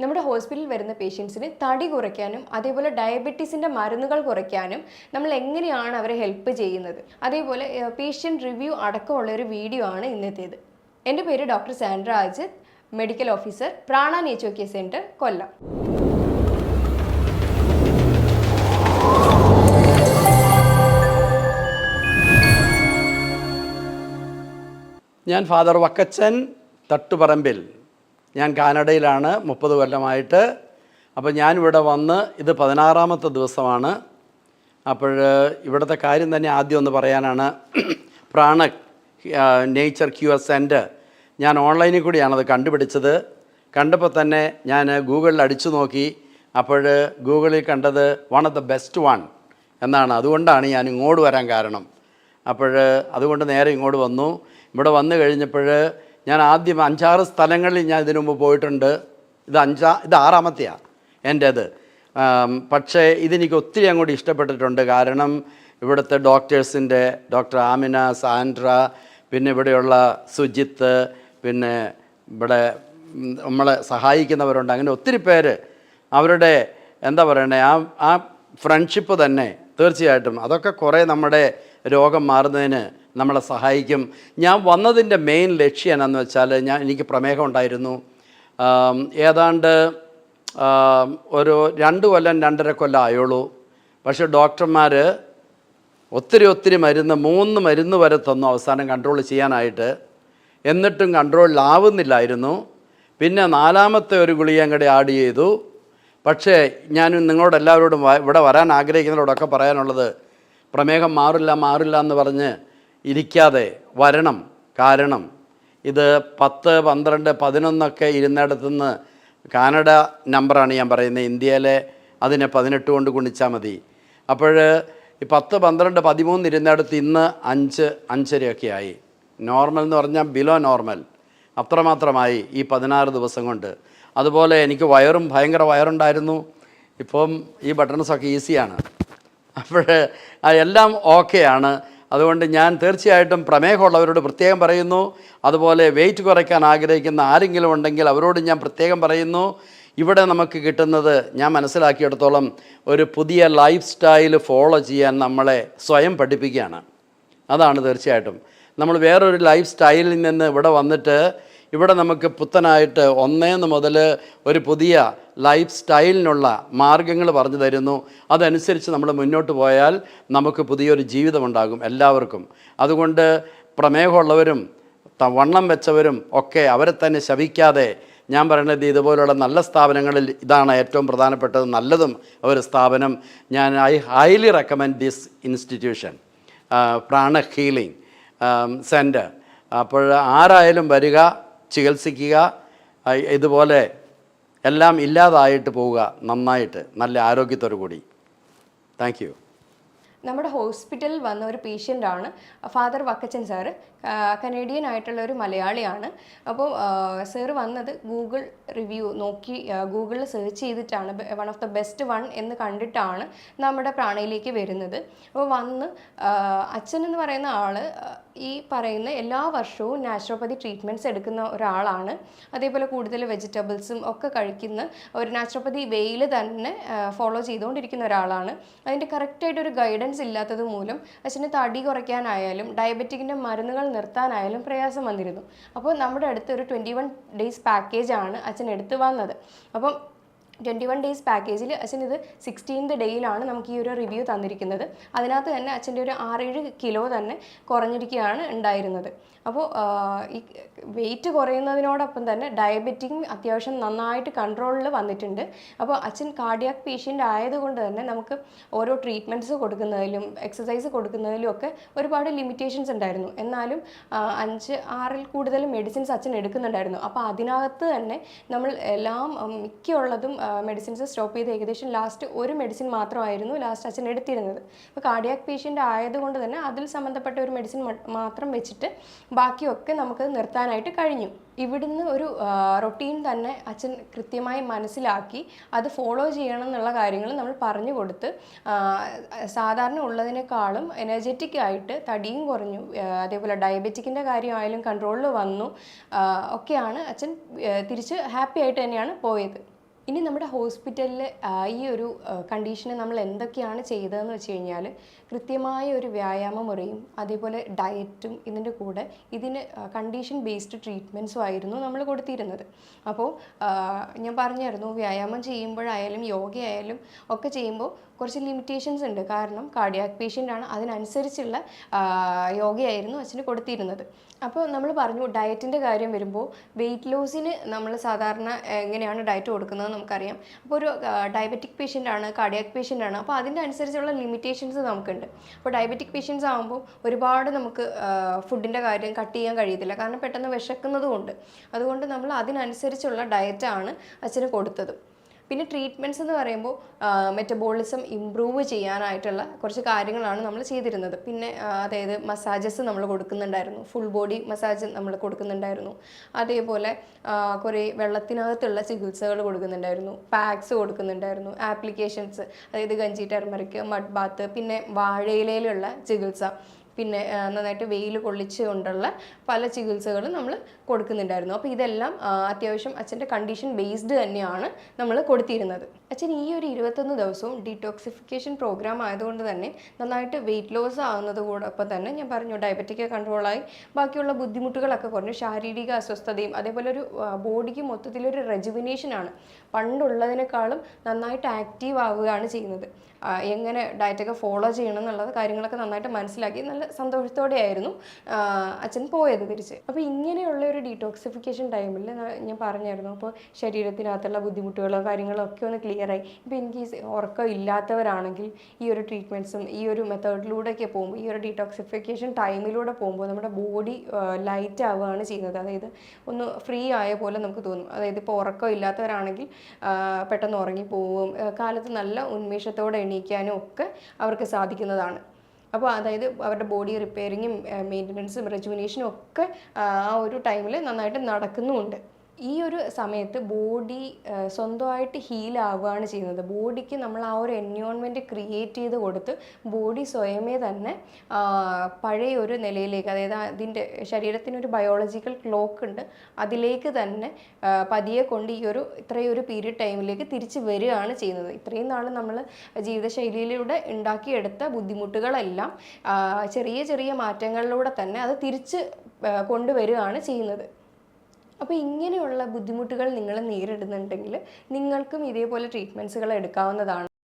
നമ്മുടെ ഹോസ്പിറ്റലിൽ വരുന്ന പേഷ്യൻസിന് തടി കുറയ്ക്കാനും അതേപോലെ ഡയബറ്റീസിന്റെ മരുന്നുകൾ കുറയ്ക്കാനും നമ്മൾ എങ്ങനെയാണ് അവരെ ഹെൽപ്പ് ചെയ്യുന്നത്? അതേപോലെ പേഷ്യന്റ് റിവ്യൂ അടക്കമുള്ള ഒരു വീഡിയോ ആണ് ഇന്നത്തേത്. എന്റെ പേര് doctor Sandra Ajith medical officer Prana nature care centre കൊല്ലം. ഞാൻ ഫാദർ വക്കച്ചൻ തട്ടുപറമ്പിൽ ഞാൻ കാനഡയിലാണ് മുപ്പത് കൊല്ലമായിട്ട്. അപ്പോൾ ഞാനിവിടെ വന്ന് ഇത് പതിനാറാമത്തെ ദിവസമാണ്. അപ്പോൾ ഇവിടുത്തെ കാര്യം തന്നെ ആദ്യം ഒന്ന് പറയാനാണ്. പ്രാണ നേച്ചർ ക്യൂ എസ് സെന്റർ ഞാൻ ഓൺലൈനിൽ കൂടിയാണത് കണ്ടുപിടിച്ചത്. കണ്ടപ്പോൾ തന്നെ ഞാൻ ഗൂഗിളിൽ അടിച്ചു നോക്കി. അപ്പോൾ ഗൂഗിളിൽ കണ്ടത് one of the best one എന്നാണ്. അതുകൊണ്ടാണ് ഞാൻ ഇങ്ങോട്ട് വരാൻ കാരണം. അപ്പോൾ അതുകൊണ്ട് നേരെ ഇങ്ങോട്ട് വന്നു. ഇവിടെ വന്നു കഴിഞ്ഞപ്പോൾ ഞാൻ ആദ്യം അഞ്ചാറ് സ്ഥലങ്ങളിൽ ഞാൻ ഇതിനു മുമ്പ് പോയിട്ടുണ്ട്. ഇത് അഞ്ചാ ഇത് ആറാമത്തെയാണ് എന്റേത്. പക്ഷേ ഇതെനിക്ക് ഒത്തിരി അങ്ങോട്ട് ഇഷ്ടപ്പെട്ടിട്ടുണ്ട്. കാരണം ഇവിടുത്തെ ഡോക്ടേഴ്സിന്റെ ഡോക്ടർ ആമിന സാൻഡ്ര പിന്നെ ഇവിടെയുള്ള സുജിത്ത് പിന്നെ ഇവിടെ നമ്മളെ സഹായിക്കുന്നവരുണ്ട്. അങ്ങനെ ഒത്തിരി പേര് അവരുടെ എന്താ പറയണേ ആ ആ ഫ്രണ്ട്ഷിപ്പ് തന്നെ തീർച്ചയായിട്ടും. അതൊക്കെ കുറേ നമ്മുടെ രോഗം മാറുന്നതിന് നമ്മളെ സഹായിക്കും. ഞാൻ വന്നതിന്റെ മെയിൻ ലക്ഷ്യം എന്നാന്ന് വെച്ചാൽ ഞാൻ എനിക്ക് പ്രമേഹം ഉണ്ടായിരുന്നു. ഏതാണ്ട് ഒരു രണ്ട് കൊല്ലം രണ്ടര കൊല്ലം ആയുള്ളൂ. പക്ഷേ ഡോക്ടർമാർ ഒത്തിരി ഒത്തിരി മരുന്ന് മൂന്ന് മരുന്ന് വരെ തന്നു അവസാനം കൺട്രോൾ ചെയ്യാനായിട്ട്. എന്നിട്ടും കൺട്രോളിലാവുന്നില്ലായിരുന്നു പിന്നെ നാലാമത്തെ ഒരു ഗുളികയും കൂടി ആഡ് ചെയ്തു. പക്ഷേ ഞാൻ നിങ്ങളോട് എല്ലാവരോടും ഇവിടെ വരാൻ ആഗ്രഹിക്കുന്നവരോടൊക്കെ പറയാനുള്ളത് പ്രമേഹം മാറില്ല മാറില്ല എന്ന് പറഞ്ഞ് ഇരിക്കാതെ വരണം. കാരണം ഇത് പത്ത് പന്ത്രണ്ട് പതിനൊന്നൊക്കെ ഇരുന്നിടത്തുനിന്ന് കാനഡ നമ്പറാണ് ഞാൻ പറയുന്നത്. ഇന്ത്യയിലെ അതിനെ പതിനെട്ട് കൊണ്ട് ഗുണിച്ചാൽ മതി. അപ്പോൾ ഈ പത്ത് പന്ത്രണ്ട് പതിമൂന്ന് ഇരുന്നിടത്ത് ഇന്ന് അഞ്ച് അഞ്ചരയൊക്കെ ആയി. നോർമൽ എന്ന് പറഞ്ഞാൽ ബിലോ നോർമൽ അത്രമാത്രമായി ഈ പതിനാറ് ദിവസം കൊണ്ട്. അതുപോലെ എനിക്ക് വയറും ഭയങ്കര വയറുണ്ടായിരുന്നു. ഇപ്പം ഈ ബട്ടൺസൊക്കെ ഈസിയാണ് അപ്പോൾ എല്ലാം ഓക്കെയാണ് അതുകൊണ്ട് ഞാൻ തീർച്ചയായിട്ടും പ്രമേഹമുള്ളവരോട് പ്രത്യേകം പറയുന്നു. അതുപോലെ വെയിറ്റ് കുറയ്ക്കാൻ ആഗ്രഹിക്കുന്ന ആരെങ്കിലും ഉണ്ടെങ്കിൽ അവരോട് ഞാൻ പ്രത്യേകം പറയുന്നു. ഇവിടെ നമുക്ക് കിട്ടുന്നത് ഞാൻ മനസ്സിലാക്കിയിടത്തോളം ഒരു പുതിയ ലൈഫ് സ്റ്റൈൽ ഫോളോ ചെയ്യാൻ നമ്മളെ സ്വയം പഠിപ്പിക്കുകയാണ്. അതാണ് തീർച്ചയായിട്ടും. നമ്മൾ വേറൊരു ലൈഫ് സ്റ്റൈലിൽ നിന്ന് ഇവിടെ വന്നിട്ട് ഇവിടെ നമുക്ക് പുത്തനായിട്ട് ഒന്നേന്ന് മുതൽ ഒരു പുതിയ ലൈഫ് സ്റ്റൈലിനുള്ള മാർഗങ്ങൾ പറഞ്ഞു തരുന്നു. അതനുസരിച്ച് നമ്മൾ മുന്നോട്ട് പോയാൽ നമുക്ക് പുതിയൊരു ജീവിതമുണ്ടാകും എല്ലാവർക്കും. അതുകൊണ്ട് പ്രമേഹമുള്ളവരും വണ്ണം വെച്ചവരും ഒക്കെ അവരെ തന്നെ ശവിക്കാതെ ഞാൻ പറയുന്നത് ഇതുപോലുള്ള നല്ല സ്ഥാപനങ്ങളിൽ ഇതാണ് ഏറ്റവും പ്രധാനപ്പെട്ടത് നല്ലതും ഒരു സ്ഥാപനം. ഞാൻ I highly recommend this institution Prana healing centre അപ്പോൾ ആരായാലും വരിക ചികിത്സിക്കുക ഇതുപോലെ എല്ലാം ഇല്ലാതായിട്ട് പോവുക നന്നായിട്ട് നല്ല ആരോഗ്യത്തോടു കൂടി. താങ്ക് യു നമ്മുടെ ഹോസ്പിറ്റലിൽ വന്ന ഒരു പേഷ്യന്റാണ് ഫാദർ വക്കച്ചൻ സാറ്. കനേഡിയൻ ആയിട്ടുള്ള ഒരു മലയാളിയാണ്. അപ്പോൾ സർ വന്നത് ഗൂഗിൾ റിവ്യൂ നോക്കി ഗൂഗിളിൽ സെർച്ച് ചെയ്തിട്ടാണ്. One of the best one എന്ന് കണ്ടിട്ടാണ് നമ്മുടെ പ്രാണയിലേക്ക് വരുന്നത്. അപ്പോൾ വന്ന് അച്ഛൻ എന്ന് പറയുന്ന ആൾ ഈ പറയുന്ന എല്ലാ വർഷവും നാച്ചുറോപ്പതി ട്രീറ്റ്മെന്റ്സ് എടുക്കുന്ന ഒരാളാണ്. അതേപോലെ കൂടുതൽ വെജിറ്റബിൾസും ഒക്കെ കഴിക്കുന്ന ഒരു നാച്ചുറോപ്പതി വെയിൽ തന്നെ ഫോളോ ചെയ്തുകൊണ്ടിരിക്കുന്ന ഒരാളാണ്. അതിന്റെ കറക്റ്റായിട്ടൊരു ഗൈഡൻസ് ഇല്ലാത്തത് മൂലം അച്ഛന് തടി കുറയ്ക്കാനായാലും ഡയബറ്റിക്കിന്റെ മരുന്നുകൾ നിർത്താനായാലും പ്രയാസം വന്നിരുന്നു. അപ്പോൾ നമ്മുടെ അടുത്ത് ഒരു ട്വന്റി വൺ ഡേയ്സ് പാക്കേജാണ് അച്ഛൻ എടുത്തു വന്നത്. അപ്പം ട്വന്റി വൺ ഡേയ്സ് പാക്കേജിൽ അച്ഛൻ ഇത് സിക്സ്റ്റീൻത് ഡേയിലാണ് നമുക്ക് ഈ ഒരു റിവ്യൂ തന്നിരിക്കുന്നത്. അതിനകത്ത് തന്നെ അച്ഛന്റെ ഒരു ആറേഴ് കിലോ തന്നെ കുറഞ്ഞിരിക്കുകയാണ് ഉണ്ടായിരുന്നത്. അപ്പോൾ ഈ വെയിറ്റ് കുറയുന്നതിനോടൊപ്പം തന്നെ ഡയബറ്റിക്കും അത്യാവശ്യം നന്നായിട്ട് കൺട്രോളിൽ വന്നിട്ടുണ്ട്. അപ്പോൾ അച്ഛൻ കാർഡിയാക് പേഷ്യന്റ് ആയതുകൊണ്ട് തന്നെ നമുക്ക് ഓരോ ട്രീറ്റ്മെന്റ്സ് കൊടുക്കുന്നതിലും എക്സസൈസ് കൊടുക്കുന്നതിലും ഒക്കെ ഒരുപാട് ലിമിറ്റേഷൻസ് ഉണ്ടായിരുന്നു. എന്നാലും അഞ്ച് ആറിൽ കൂടുതൽ മെഡിസിൻസ് അച്ഛൻ എടുക്കുന്നുണ്ടായിരുന്നു. അപ്പോൾ അതിനകത്ത് തന്നെ നമ്മൾ എല്ലാം മിക്കുള്ളതും മെഡിസിൻസ് സ്റ്റോപ്പ് ചെയ്ത് ഏകദേശം ലാസ്റ്റ് ഒരു മെഡിസിൻ മാത്രമായിരുന്നു ലാസ്റ്റ് അച്ഛൻ എടുത്തിരുന്നത്. അപ്പോൾ കാർഡിയാക് പേഷ്യന്റ് ആയതുകൊണ്ട് തന്നെ അതിൽ സംബന്ധപ്പെട്ട ഒരു മെഡിസിൻ മാത്രം വെച്ചിട്ട് ബാക്കിയൊക്കെ നമുക്ക് നിർത്താനായിട്ട് കഴിഞ്ഞു. ഇവിടുന്ന് ഒരു റൊട്ടീൻ തന്നെ അച്ഛൻ കൃത്യമായി മനസ്സിലാക്കി അത് ഫോളോ ചെയ്യണം എന്നുള്ള കാര്യങ്ങൾ നമ്മൾ പറഞ്ഞു കൊടുത്ത് സാധാരണ ഉള്ളതിനേക്കാളും എനർജറ്റിക് ആയിട്ട് തടിയും കുറഞ്ഞു അതേപോലെ ഡയബറ്റിക്കിന്റെ കാര്യമായാലും കൺട്രോളിൽ വന്നു ഒക്കെയാണ് അച്ഛൻ തിരിച്ച് ഹാപ്പി ആയിട്ട് തന്നെയാണ് പോയത്. ഇനി നമ്മുടെ ഹോസ്പിറ്റലിൽ ഈ ഒരു കണ്ടീഷന് നമ്മൾ എന്തൊക്കെയാണ് ചെയ്തതെന്ന് വെച്ച് കഴിഞ്ഞാൽ കൃത്യമായ ഒരു വ്യായാമ മുറയും അതേപോലെ ഡയറ്റും ഇതിന്റെ കൂടെ ഇതിന് കണ്ടീഷൻ ബേസ്ഡ് ട്രീറ്റ്മെന്റ്സും ആയിരുന്നു നമ്മൾ കൊടുത്തിരുന്നത്. അപ്പോൾ ഞാൻ പറഞ്ഞായിരുന്നു വ്യായാമം ചെയ്യുമ്പോഴായാലും യോഗയായാലും ഒക്കെ ചെയ്യുമ്പോൾ കുറച്ച് ലിമിറ്റേഷൻസ് ഉണ്ട്. കാരണം കാർഡിയാക് പേഷ്യന്റ് ആണ് അതിനനുസരിച്ചുള്ള യോഗയായിരുന്നു അച്ഛന് കൊടുത്തിരുന്നത്. അപ്പോൾ നമ്മൾ പറഞ്ഞു ഡയറ്റിന്റെ കാര്യം വരുമ്പോൾ വെയിറ്റ് ലോസിന് നമ്മൾ സാധാരണ എങ്ങനെയാണ് ഡയറ്റ് കൊടുക്കുന്നത് നമുക്കറിയാം. അപ്പോൾ ഒരു ഡയബറ്റിക് പേഷ്യന്റ് ആണ് കാർഡിയാക് പേഷ്യന്റ് ആണ്. അപ്പോൾ അതിന്റെ അനുസരിച്ചുള്ള ലിമിറ്റേഷൻസ് നമുക്കുണ്ട് അപ്പോൾ ഡയബറ്റിക് പേഷ്യൻസ് ആകുമ്പോൾ ഒരുപാട് നമുക്ക് ഫുഡിന്റെ കാര്യം കട്ട് ചെയ്യാൻ കഴിയത്തില്ല. കാരണം പെട്ടെന്ന് വിശക്കുന്നതുകൊണ്ട്. അതുകൊണ്ട് നമ്മൾ അതിനനുസരിച്ചുള്ള ഡയറ്റാണ് അച്ഛന് കൊടുത്തത്. പിന്നെ ട്രീറ്റ്മെന്റ്സ് എന്ന് പറയുമ്പോൾ മെറ്റബോളിസം ഇമ്പ്രൂവ് ചെയ്യാനായിട്ടുള്ള കുറച്ച് കാര്യങ്ങളാണ് നമ്മൾ ചെയ്തിരുന്നത്. പിന്നെ അതായത് മസാജസ് നമ്മൾ കൊടുക്കുന്നുണ്ടായിരുന്നു. ഫുൾ ബോഡി മസാജ് നമ്മൾ കൊടുക്കുന്നുണ്ടായിരുന്നു. അതേപോലെ കുറേ വെള്ളത്തിനകത്തുള്ള ചികിത്സകൾ കൊടുക്കുന്നുണ്ടായിരുന്നു. പാക്സ് കൊടുക്കുന്നുണ്ടായിരുന്നു. ആപ്ലിക്കേഷൻസ് അതായത് ഗഞ്ചി ടെർമറിക്ക് മഡ് ബാത്ത് പിന്നെ വാഴയിലയിലുള്ള ചികിത്സ. പിന്നെ നന്നായിട്ട് വെയിൽ കൊള്ളിച്ചുകൊണ്ടുള്ള പല ചികിത്സകളും നമ്മൾ കൊടുക്കുന്നുണ്ടായിരുന്നു. അപ്പോൾ ഇതെല്ലാം അത്യാവശ്യം അച്ഛന്റെ കണ്ടീഷൻ ബേസ്ഡ് തന്നെയാണ് നമ്മൾ കൊടുത്തിരുന്നത്. അച്ഛൻ ഈ ഒരു ഇരുപത്തൊന്ന് ദിവസവും ഡീടോക്സിഫിക്കേഷൻ പ്രോഗ്രാം ആയതുകൊണ്ട് തന്നെ നന്നായിട്ട് വെയിറ്റ് ലോസ് ആകുന്നത് കൂടൊപ്പം തന്നെ ഞാൻ പറഞ്ഞു ഡയബറ്റിക് കൺട്രോളായി ബാക്കിയുള്ള ബുദ്ധിമുട്ടുകളൊക്കെ കുറഞ്ഞു. ശാരീരിക അസ്വസ്ഥതയും അതേപോലെ ഒരു ബോഡിക്ക് മൊത്തത്തിലൊരു റെജുവിനേഷനാണ് പണ്ടുള്ളതിനേക്കാളും നന്നായിട്ട് ആക്റ്റീവ് ആവുകയാണ് ചെയ്യുന്നത്. എങ്ങനെ ഡയറ്റൊക്കെ ഫോളോ ചെയ്യണം എന്നുള്ളത് കാര്യങ്ങളൊക്കെ നന്നായിട്ട് മനസ്സിലാക്കി നല്ല സന്തോഷത്തോടെയായിരുന്നു അച്ഛൻ പോയത് തിരിച്ച്. അപ്പോൾ ഇങ്ങനെയുള്ള ഒരു ഡീടോക്സിഫിക്കേഷൻ ടൈമിൽ ഞാൻ പറഞ്ഞായിരുന്നു. അപ്പോൾ ശരീരത്തിനകത്തുള്ള ബുദ്ധിമുട്ടുകളോ കാര്യങ്ങളോ ഒക്കെ ഒന്ന് ക്ലിയർ ആയി ഇപ്പോൾ എനിക്ക് ഉറക്കം ഇല്ലാത്തവരാണെങ്കിൽ ഈ ഒരു ട്രീറ്റ്മെന്റ്സും ഈ ഒരു മെത്തേഡിലൂടെയൊക്കെ പോകുമ്പോൾ ഈ ഒരു ഡീടോക്സിഫിക്കേഷൻ ടൈമിലൂടെ പോകുമ്പോൾ നമ്മുടെ ബോഡി ലൈറ്റ് ആവുകയാണ് ചെയ്യുന്നത്. അതായത് ഒന്ന് ഫ്രീ ആയ പോലെ നമുക്ക് തോന്നും. അതായത് ഇപ്പോൾ ഉറക്കം ഇല്ലാത്തവരാണെങ്കിൽ പെട്ടെന്ന് ഉറങ്ങിപ്പോവും. കാലത്ത് നല്ല ഉന്മേഷത്തോടെ എണീക്കാനും ഒക്കെ അവർക്ക് സാധിക്കുന്നതാണ്. അപ്പോൾ അതായത് അവരുടെ ബോഡി റിപ്പയറിങ്ങും മെയിന്റനൻസും റെജുവിനേഷനും ഒക്കെ ആ ഒരു ടൈമിൽ നന്നായിട്ട് നടക്കുന്നുമുണ്ട്. ഈ ഒരു സമയത്ത് ബോഡി സ്വന്തമായിട്ട് ഹീൽ ആവുകയാണ് ചെയ്യുന്നത്. ബോഡിക്ക് നമ്മൾ ആ ഒരു എൻവയോൺമെന്റ് ക്രിയേറ്റ് ചെയ്ത് കൊടുത്ത് ബോഡി സ്വയമേ തന്നെ പഴയ ഒരു നിലയിലേക്ക് അതായത് അതിന്റെ ശരീരത്തിനൊരു ബയോളജിക്കൽ ക്ലോക്ക് ഉണ്ട്. അതിലേക്ക് തന്നെ പതിയെ കൊണ്ട് ഈ ഒരു ഇത്രയും ഒരു പീരീഡ് ടൈമിലേക്ക് തിരിച്ച് വരികയാണ് ചെയ്യുന്നത്. ഇത്രയും നാൾ നമ്മൾ ജീവിതശൈലിയിലൂടെ ഉണ്ടാക്കിയെടുത്ത ബുദ്ധിമുട്ടുകളെല്ലാം ചെറിയ ചെറിയ മാറ്റങ്ങളിലൂടെ തന്നെ അത് തിരിച്ച് കൊണ്ടുവരികയാണ് ചെയ്യുന്നത്. അപ്പോൾ ഇങ്ങനെയുള്ള ബുദ്ധിമുട്ടുകൾ നിങ്ങൾ നേരിടുന്നുണ്ടെങ്കിൽ നിങ്ങൾക്കും ഇതേപോലെ ട്രീറ്റ്മെന്റ്സുകൾ എടുക്കാവുന്നതാണ്.